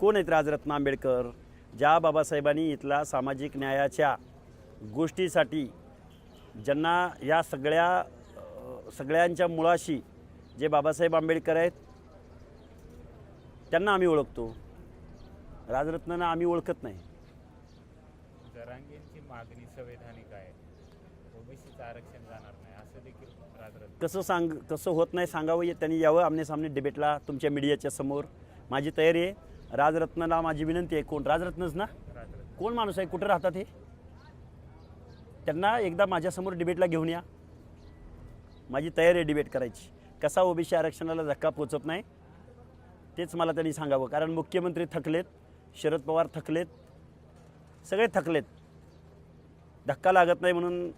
कोण आहेत राजरत्न आंबेडकर? ज्या बाबासाहेबांनी इथला सामाजिक न्यायाच्या गोष्टीसाठी ज्यांना या सगळ्या सगळ्यांच्या मुळाशी जे बाबासाहेब आंबेडकर आहेत त्यांना आम्ही ओळखतो. राजरत्नांना आम्ही ओळखत नाही. जरांगेंची मागणी संवैधानिक आहे. ओबीसीचं आरक्षण जाणार नाही असं देखील राजरत्न. कसं सांग कसं होत नाही सांगावं ये- त्यांनी यावं आमने सामने डिबेटला तुमच्या मीडियाच्या समोर. माझी तयारी आहे राजरत्नाला माझी विनंती आहे. कोण? राजरत्नच ना? कोण माणूस आहे? कुठं राहतात हे? त्यांना एकदा माझ्यासमोर डिबेटला घेऊन या. माझी तयारी आहे डिबेट करायची. कसा ओबीसी आरक्षणाला धक्का पोचत नाही तेच मला त्यांनी सांगावं. कारण मुख्यमंत्री थकलेत शरद पवार थकलेत सगळे थकलेत. धक्का लागत नाही म्हणून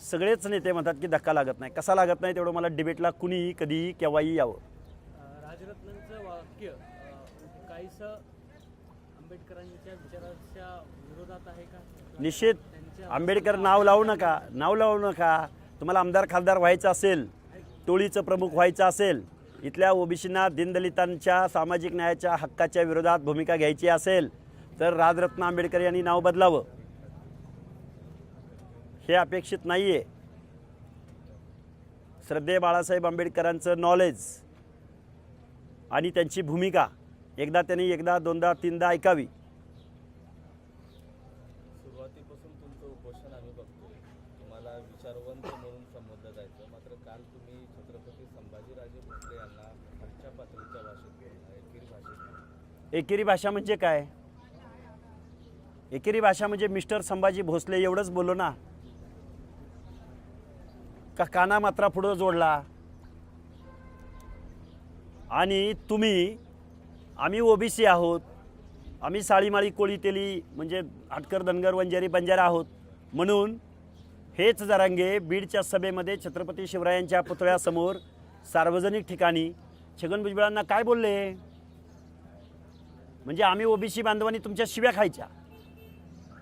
सगळेच नेते म्हणतात की धक्का लागत नाही. कसा लागत नाही तेवढं मला डिबेटला कुणीही कधीही केव्हाही यावं अ, राजरत्नांचं वाक्य अ, काहीसं आंबेडकरांच्या विचाराच्या विरोधात आहे का? निश्चित. आंबेडकर नाव लावू नका. नाव लावू नका. तुम्हाला आमदार खासदार व्हायचं असेल टोळीचं प्रमुख व्हायचं असेल इथल्या ओबीसींना दीनदलितांच्या सामाजिक न्यायाच्या हक्काच्या विरोधात भूमिका घ्यायची असेल तर राजरत्न आंबेडकर यांनी नाव बदलावं. हे अपेक्षित नाही आहे श्रद्धे बाळासाहेब आंबेडकरांचं नॉलेज आणि त्यांची भूमिका एकदा त्यांनी एकदा दोनदा तीनदा ऐकावी. सुरुवातीपासून तुमचं उपोषण आम्ही बघतोय. तुम्हाला विचारवंत म्हणून संबोधलं जायचं. मात्र काल तुम्ही छत्रपती संभाजीराजे भोसले यांना खालच्या पातळीच्या भाषेत एकेरी भाषेत एकेरी भाषा म्हणजे काय? एकेरी भाषा म्हणजे मिस्टर संभाजी भोसले एवढंच बोललो ना. का काना मात्रा पुढं जोडला? आणि तुम्ही आम्ही ओबीसी आहोत. आम्ही साळीमाळी कोळी तेली म्हणजे आटकर धनगर वंजारी बंजारा आहोत. म्हणून हेच जरांगे बीडच्या सभेमध्ये छत्रपती शिवरायांच्या पुतळ्यासमोर सार्वजनिक ठिकाणी छगन भुजबळांना काय बोलले? म्हणजे आम्ही ओबीसी बांधवांनी तुमच्या शिव्या खायच्या.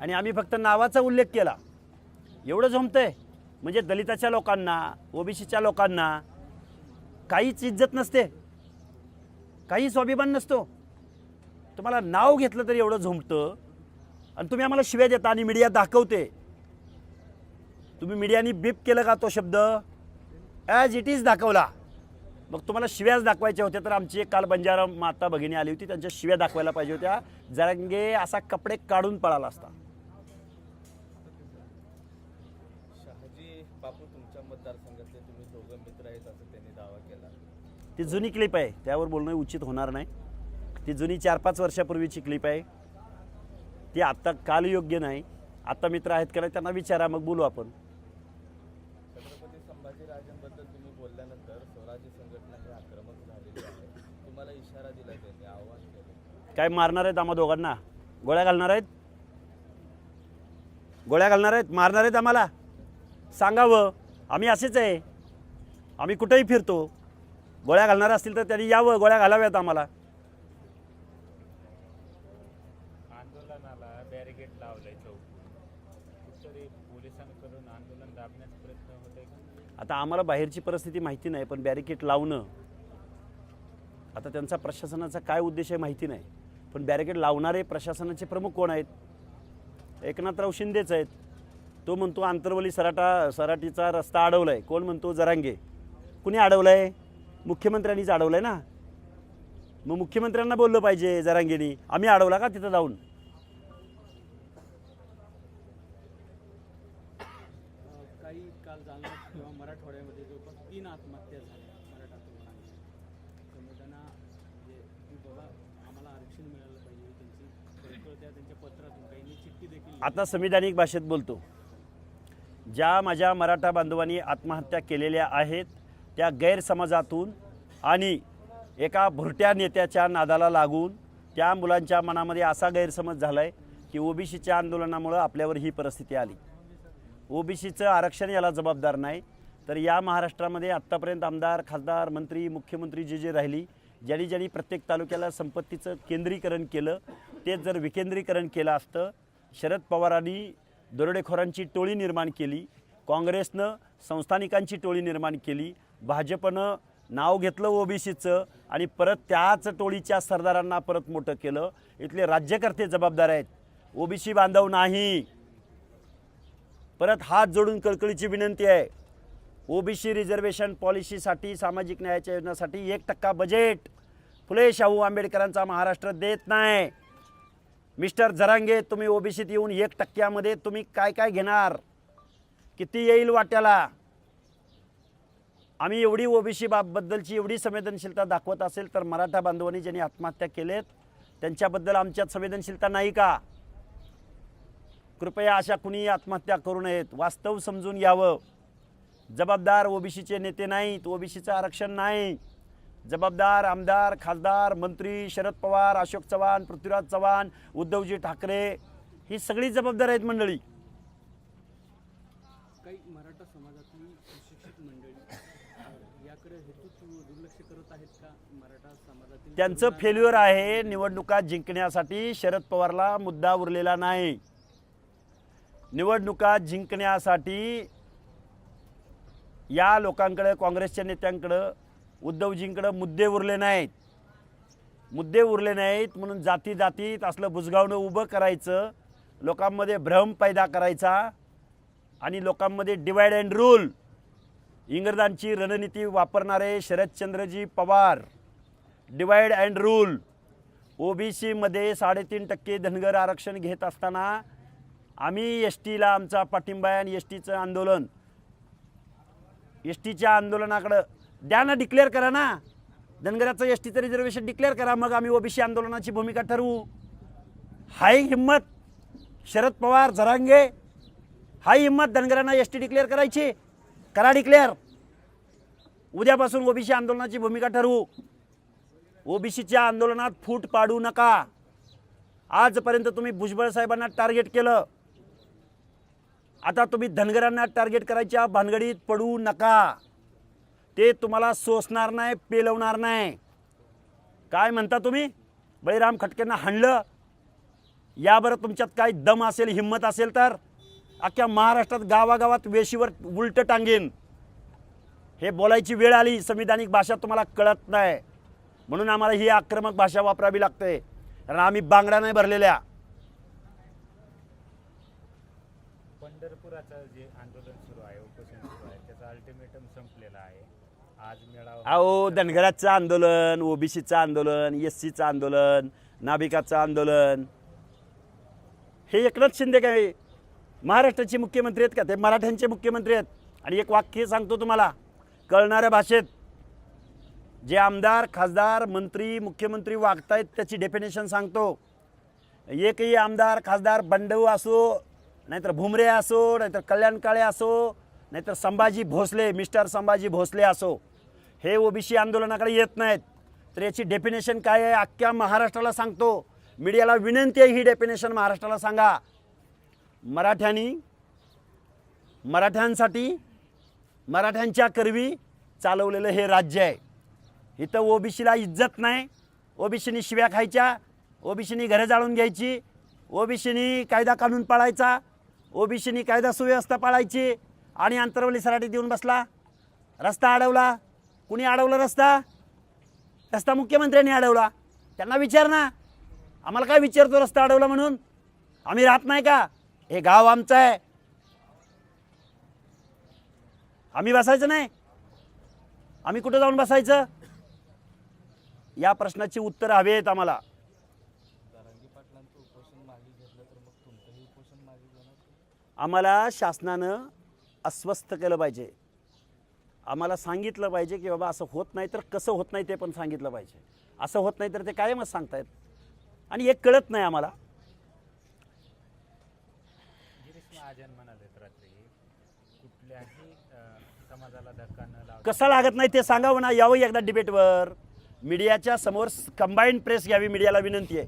आणि आम्ही फक्त नावाचा उल्लेख केला. एवढं जमतंय? म्हणजे दलिताच्या लोकांना ओबीसीच्या लोकांना काहीच इज्जत नसते. काही स्वाभिमान नसतो. तुम्हाला नाव घेतलं तरी एवढं झोंबतं आणि तुम्ही आम्हाला शिव्या देता आणि मीडिया दाखवते. तुम्ही मीडियाने बीप केलं का तो शब्द? ॲज इट इज दाखवला. मग तुम्हाला शिव्याच दाखवायच्या होत्या तर आमची एक काल बंजारा माता भगिनी आली होती त्यांच्या शिव्या दाखवायला पाहिजे होत्या. जरांगे असा कपडे काढून पळाला असता शहाजी बापू तुमच्या मतदारसंघातले तुम्ही दोघं मित्र आहेत असं त्यांनी दावा केला ती जुनी क्लिप आहे त्यावर बोलणं उचित होणार नाही. ती जुनी चार पाच वर्षापूर्वीची क्लिप आहे. ती आत्ता कालयोग्य नाही. आत्ता मित्र आहेत का नाही त्यांना विचारा मग बोलू आपण. छत्रपती संभाजीराजांबद्दल तुम्ही बोलल्यानंतर स्वराज्य संघटना ही आक्रमक झालेली आहे. तुम्हाला इशारा दिला त्यांनी आव्हान केलं. काय मारणार आहेत आम्हा दोघांना? गोळ्या घालणार आहेत? गोळ्या घालणार आहेत? मारणार आहेत आम्हाला? सांगावं. आम्ही असेच आहे. आम्ही कुठेही फिरतो. गोळ्या घालणार असतील तर त्यांनी यावं गोळ्या घालाव्यात आम्हाला. आंदोलनाला बॅरिगेट लावलंय चौक. कुठतरी पोलिसांकडून आंदोलन दाबण्याचा प्रयत्न होतोय का? आता आम्हाला बाहेरची परिस्थिती माहिती नाही पण बॅरिकेड लावणं. आता त्यांचा प्रशासनाचा काय उद्देश आहे माहिती नाही पण बॅरिकेड लावणारे प्रशासनाचे प्रमुख कोण आहेत? एकनाथराव शिंदेच आहेत. तो म्हणतो आंतरवली सराटा सराटीचा रस्ता अडवला आहे कोण म्हणतो? जरांगे. कुणी अडवलं आहे मुख्यमंत्र्यांनीच अडवलं आहे ना? मग मुख्यमंत्र्यांना बोललं पाहिजे जरांगेनी. आम्ही अडवला का तिथं जाऊन? अ, काही काल जालना किंवा मराठवाड्यामध्ये जवळपास तीन आत्महत्या झाल्या मराठा तरुणांच्या संवेदना म्हणजे की बाबा आम्हाला आरक्षण मिळालं पाहिजे त्यांची कळकळ त्या त्यांच्या पत्रातून काहींनी चिठ्ठी देखील लिहिली. आता संविधानिक भाषेत बोलतो. ज्या माझ्या मराठा बांधवांनी आत्महत्या केलेल्या आहेत त्या गैरसमजातून आणि एका भुरट्या नेत्याच्या नादाला लागून त्या मुलांच्या मनामध्ये असा गैरसमज झाला आहे की ओबीसीच्या आंदोलनामुळं आपल्यावर ही परिस्थिती आली. ओबीसीचं आरक्षण याला जबाबदार नाही तर या महाराष्ट्रामध्ये आत्तापर्यंत आमदार खासदार मंत्री मुख्यमंत्री जे जे राहिली ज्यांनी ज्यांनी प्रत्येक तालुक्याला संपत्तीचं केंद्रीकरण केलं तेच जर विकेंद्रीकरण केलं असतं शरद पवारांनी दरोडेखोरांची टोळी निर्माण केली काँग्रेसनं संस्थानिकांची टोळी निर्माण केली भाजपनं नाव घेतलं ओबीसीचं आणि परत त्याच टोळीच्या सरदारांना परत मोठं केलं. इथले राज्यकर्ते जबाबदार आहेत. ओबीसी बांधव नाही. परत हात जोडून कळकळीची विनंती आहे. ओबीसी रिझर्वेशन पॉलिसीसाठी सामाजिक न्यायाच्या योजनासाठी एक टक्का बजेट फुले शाहू आंबेडकरांचा महाराष्ट्र देत नाही. मिस्टर जरांगे तुम्ही ओबीसीत येऊन एक टक्क्यामध्ये तुम्ही काय काय घेणार? किती येईल वाट्याला? आम्ही एवढी ओबीसी बाबबद्दलची एवढी संवेदनशीलता दाखवत असेल तर मराठा बांधवांनी ज्यांनी आत्महत्या केलेत त्यांच्याबद्दल आमच्यात संवेदनशीलता नाही का? कृपया अशा कुणी आत्महत्या करू नयेत. वास्तव समजून यावं जबाबदार ओबीसीचे नेते नाहीत ओबीसीचं आरक्षण नाही. जबाबदार आमदार खासदार मंत्री शरद पवार अशोक चव्हाण पृथ्वीराज चव्हाण उद्धवजी ठाकरे ही सगळी जबाबदार आहेत मंडळी काही मराठा समाजातली सुशिक्षित मंडळी अ, याकडे हेतू दुर्लक्ष करत आहेत का मराठा समाजातील त्यांचं फेल्युअर आहे निवडणुका जिंकण्यासाठी शरद पवारला मुद्दा उरलेला नाही. निवडणुका जिंकण्यासाठी या लोकांकडे काँग्रेसच्या नेत्यांकडं उद्धवजींकडं मुद्दे उरले नाहीत. मुद्दे उरले नाहीत म्हणून जाती जातीत असलं बुजगावणं उभं करायचं लोकांमध्ये भ्रम पैदा करायचा आणि लोकांमध्ये डिवाइड अँड रूल इंग्रजांची रणनीती वापरणारे Sharadchandraji Pawar divide and rule ओबीसीमध्ये साडेतीन टक्के धनगर आरक्षण घेत असताना आम्ही एस टीला आमचा पाठिंबा आहे आणि एस टीचं आंदोलन. एस टीच्या आंदोलनाकडं द्या ना डिक्लेअर करा ना. धनगराचं एस टीचं रिझर्वेशन डिक्लेअर करा मग आम्ही ओबीसी आंदोलनाची भूमिका ठरवू. हाय हिंमत शरद पवार झरांगे हाय हिंमत धनगरांना एस टी डिक्लेअर करायची. करा डिक्लेअर उद्यापासून ओबीसी आंदोलनाची भूमिका ठरवू. ओबीसीच्या आंदोलनात फूट पाडू नका. आजपर्यंत तुम्ही भुजबळ साहेबांना टार्गेट केलं. आता तुम्ही धनगरांना टार्गेट करायच्या भानगडीत पडू नका. ते तुम्हाला सोसणार नाही पेलवणार नाही. काय म्हणता तुम्ही? बळीराम खटकेंना हाणलं. या बरं तुमच्यात काही दम असेल हिंमत असेल तर? अख्ख्या महाराष्ट्रात गावागावात वेशीवर उलटं टांगेन. हे बोलायची वेळ आली संविधानिक भाषा तुम्हाला कळत नाही. म्हणून आम्हाला ही आक्रमक भाषा वापरावी लागते. कारण आम्ही बांगड्या नाही भरलेल्या. पंढरपुराचं जे आंदोलन सुरू आहे उपोषण सुरू आहे त्याचा अल्टिमेटम संपलेला आहे. आज मेळावा अहो धनगराचं आंदोलन ओबीसीचं आंदोलन एस सीचं आंदोलन नाभिकाचं आंदोलन. हे एकनाथ शिंदे काय? महाराष्ट्राचे मुख्यमंत्री आहेत का? ते मराठ्यांचे मुख्यमंत्री आहेत. आणि एक वाक्य सांगतो तुम्हाला. कळणाऱ्या भाषेत जे आमदार खासदार मंत्री मुख्यमंत्री वागतायत त्याची डेफिनेशन सांगतो. एकही आमदार खासदार बंडू असो नाहीतर भुमरे असो नाहीतर कल्याण काळे असो नाहीतर संभाजी भोसले मिस्टर संभाजी भोसले असो हे ओबीसी आंदोलनाकडे येत नाहीत. तर याची डेफिनेशन काय आहे? अख्ख्या महाराष्ट्राला सांगतो. मीडियाला विनंती आहे ही डेफिनेशन महाराष्ट्राला सांगा. मराठ्यांनी मराठ्यांसाठी मराठ्यांच्या करवी चालवलेलं हे राज्य आहे. इथं ओबीसीला इज्जत नाही. ओबीसीनी शिव्या खायच्या ओबीसीनी घरं जाळून घ्यायची ओबीसीनी कायदा कानून पाळायचा ओबीसीनी कायदा सुव्यवस्था पाळायची आणि अंतरवली सराटी देऊन बसला. रस्ता अडवला. कुणी अडवला रस्ता? रस्ता मुख्यमंत्र्यांनी अडवला. त्यांना विचार ना. आम्हाला काय विचारतो रस्ता अडवला म्हणून? आम्ही राहत नाही का? हे गाव आमचं आहे. आम्ही बसायचं नाही. आम्ही कुठं जाऊन बसायचं? या प्रश्नाची उत्तर आहेत आम्हाला. आम्हाला शासनानं अस्वस्थ केलं पाहिजे. आम्हाला सांगितलं पाहिजे की बाबा असं होत नाही तर कसं होत नाही ते पण सांगितलं पाहिजे. असं होत नाही तर ते कायमच सांगतायत. आणि एक कळत नाही आम्हाला. आजन म्हणालेत रात्री कुठल्याही समाजाला धक्का न लावता कसं लागत नाही ते सांगावं ना यावं एकदा डिबेटवर. मीडियाच्या समोर कंबाईंड प्रेस घ्यावी मीडियाला विनंती आहे.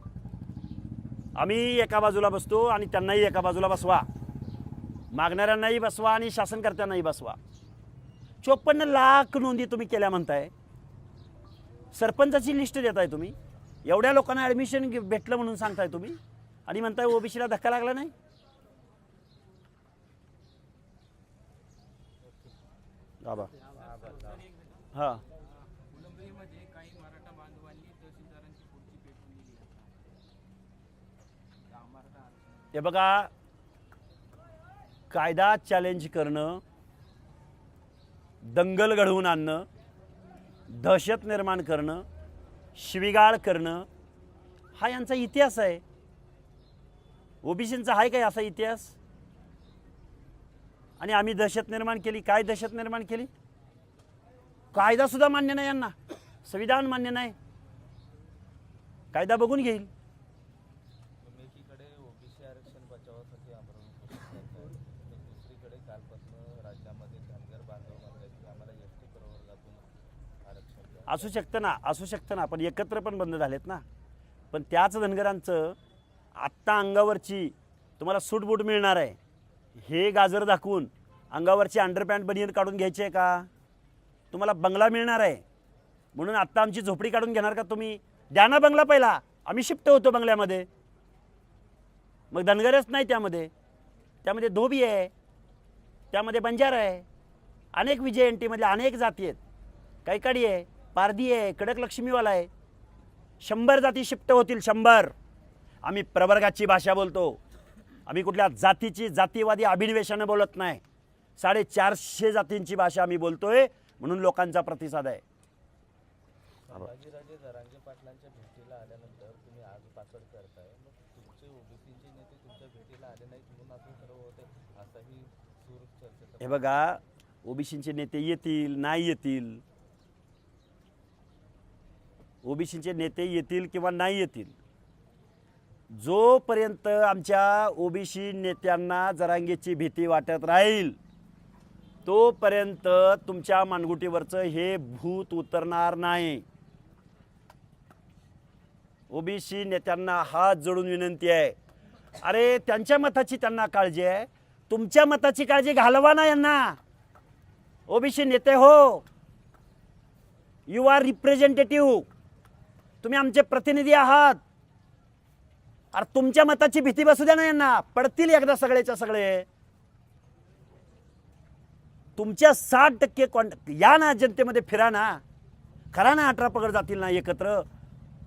आम्ही एका बाजूला बसतो आणि त्यांनाही एका बाजूला बसवा. मागणाऱ्यांनाही बसवा आणि शासनकर्त्यांनाही बसवा. चोपन्न लाख नोंदी तुम्ही केल्या म्हणताय. सरपंचाची लिस्ट देताय तुम्ही. एवढ्या लोकांना ॲडमिशन भेटलं म्हणून सांगताय तुम्ही. आणि म्हणताय ओबीसीला धक्का लागला नाही? आबा. हां. हे बघा कायदा चॅलेंज करणं दंगल घडवून आणणं दहशत निर्माण करणं शिविगाळ करणं हा यांचा इतिहास आहे. ओबीसींचा आहे काय असा इतिहास? आणि आम्ही दहशत निर्माण केली. काय दहशत निर्माण केली? कायदा सुद्धा मान्य नाही यांना. संविधान मान्य नाही. कायदा बघून घेईल. असू शकतं ना असू शकतं ना पण एकत्र पण बंद झालेत ना. पण त्याच धनगरांचं आत्ता अंगावरची तुम्हाला सूटबूट मिळणार आहे. हे गाजर दाखवून अंगावरची अंडरपॅन्ट बनियन काढून घ्यायची आहे का? तुम्हाला बंगला मिळणार आहे. म्हणून आत्ता आमची झोपडी काढून घेणार का तुम्ही? द्या ना बंगला पहिला. आम्ही शिफ्ट होतो बंगल्यामध्ये. मग धनगरच नाही त्यामध्ये. त्यामध्ये धोबी आहे. त्यामध्ये बंजार आहे. अनेक विजय एन टीमधल्या अनेक जाती आहेत. कैकाडी आहे पारधी आहे कडक लक्ष्मीवाला आहे. शंभर जाती शिफ्ट होतील शंभर. आम्ही प्रवर्गाची भाषा बोलतो. आम्ही कुठल्या जातीची जातीवादी अभिनिवेशानं बोलत नाही. साडेचारशे जातींची भाषा आम्ही बोलतोय म्हणून लोकांचा प्रतिसाद आहे. संभाजीराजे जरांगे पाटलांच्या भेटीला आल्यानंतर तुम्ही आज पाकड करताय. मग तुमचे ओबीसीचे नेते तुमच्या भेटीला आले नाहीत म्हणून असं सर्व होते. असाही सूर चर्चेचा हे बघा ओबीसीचे नेते येतील नाही येतील? ओबीसीचे नेते येतील किंवा नाही येतील? जोपर्यंत आमच्या ओबीसी नेत्यांना जरांगेची भीती वाटत राहील तोपर्यंत तुमच्या मानगुटीवरचं हे भूत उतरणार नाही. ओबीसी नेत्यांना हात जोडून विनंती आहे. अरे त्यांच्या मताची त्यांना काळजी आहे. तुमच्या मताची काळजी घालवा ना यांना. ओबीसी नेते हो. यू आर रिप्रेझेंटेटिव्ह तुम्ही आमचे प्रतिनिधी आहात. अरे तुमच्या मताची भीती बसू द्या ना यांना. पडतील एकदा सगळेच्या सगळे. तुमच्या साठ टक्के कॉन्टॅक्ट या ना जनतेमध्ये फिरा ना. खरा ना अठरा पगड जातील ना एकत्र.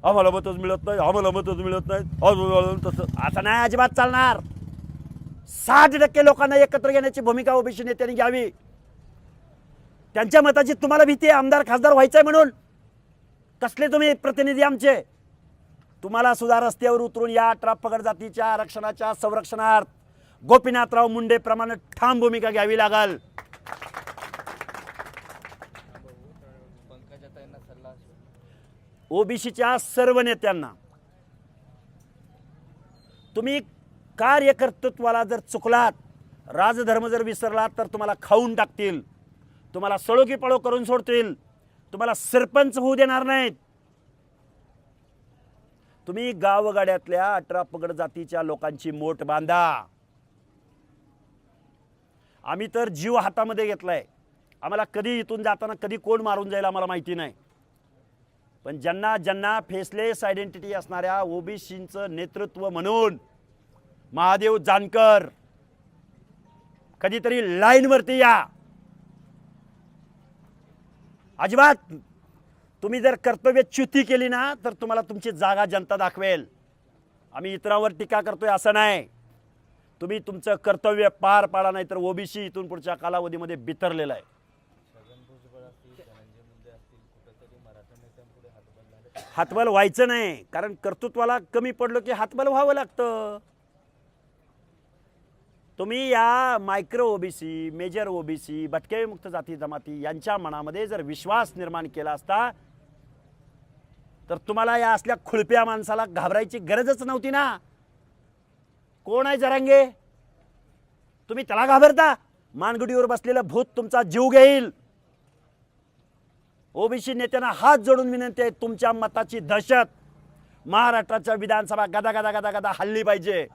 आम्हाला मतच मिळत नाही आम्हाला मतच मिळत नाही तसं. असं नाही अजिबात चालणार. साठ टक्के लोकांना एकत्र घेण्याची भूमिका ओबीसी नेत्यांनी घ्यावी. त्यांच्या मताची तुम्हाला भीती आहे आमदार खासदार व्हायचंय म्हणून. कसले तुम्ही प्रतिनिधी आमचे? तुम्हाला सुद्धा रस्त्यावर उतरून या अठरा पगड जातीच्या आरक्षणाच्या संरक्षणार्थ गोपीनाथराव मुंडे प्रमाणे ठाम भूमिका घ्यावी लागल. ओबीसीच्या सर्व नेत्यांना तुम्ही कार्यकर्तृत्वाला जर चुकलात राजधर्म जर विसरलात तर तुम्हाला खाऊन टाकतील. तुम्हाला सळोकी पळो करून सोडतील. तुम्हाला सरपंच होऊ देणार नाहीत. तुम्ही गावगाड्यातल्या अठरा पगड जातीच्या लोकांची मोठ बांधा. आम्ही तर जीव हातामध्ये घेतलाय. आम्हाला कधी इथून जाताना कधी कोण मारून जाईल आम्हाला माहिती नाही. पण ज्यांना ज्यांना फेसलेस आयडेंटिटी असणाऱ्या ओबीसींचं नेतृत्व म्हणून महादेव जानकर कधीतरी लाईनवरती या. अजिबात तुम्ही जर कर्तव्यच्युती केली ना तर तुम्हाला तुमची जागा जनता दाखवेल. आम्ही इतरांवर टीका करतोय असं नाही. तुम्ही तुमचं कर्तव्य पार पाडा नाही तर ओबीसी इथून पुढच्या कालावधीमध्ये बितरलेलं आहे. हातबल व्हायचं नाही कारण कर्तृत्वाला कमी पडलो की हातबल व्हावं लागतं. तुम्ही या मायक्रो ओबीसी मेजर ओबीसी भटके मुक्त जाती जमाती यांच्या मनामध्ये जर विश्वास निर्माण केला असता तर तुम्हाला या असल्या खुळप्या माणसाला घाबरायची गरजच नव्हती ना. कोण आहे जरांगे? तुम्ही त्याला घाबरता? मानगुडीवर बसलेलं भूत तुमचा जीव घेईल. ओबीसी नेत्यांना हात जोडून विनंती आहे तुमच्या मताची दहशत. महाराष्ट्राच्या विधानसभा गदा गदा गदा गदा हल्ली पाहिजे.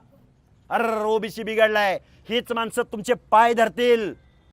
अर ओबीसी बिघडलाय. हीच माणसं तुमचे पाय धरतील.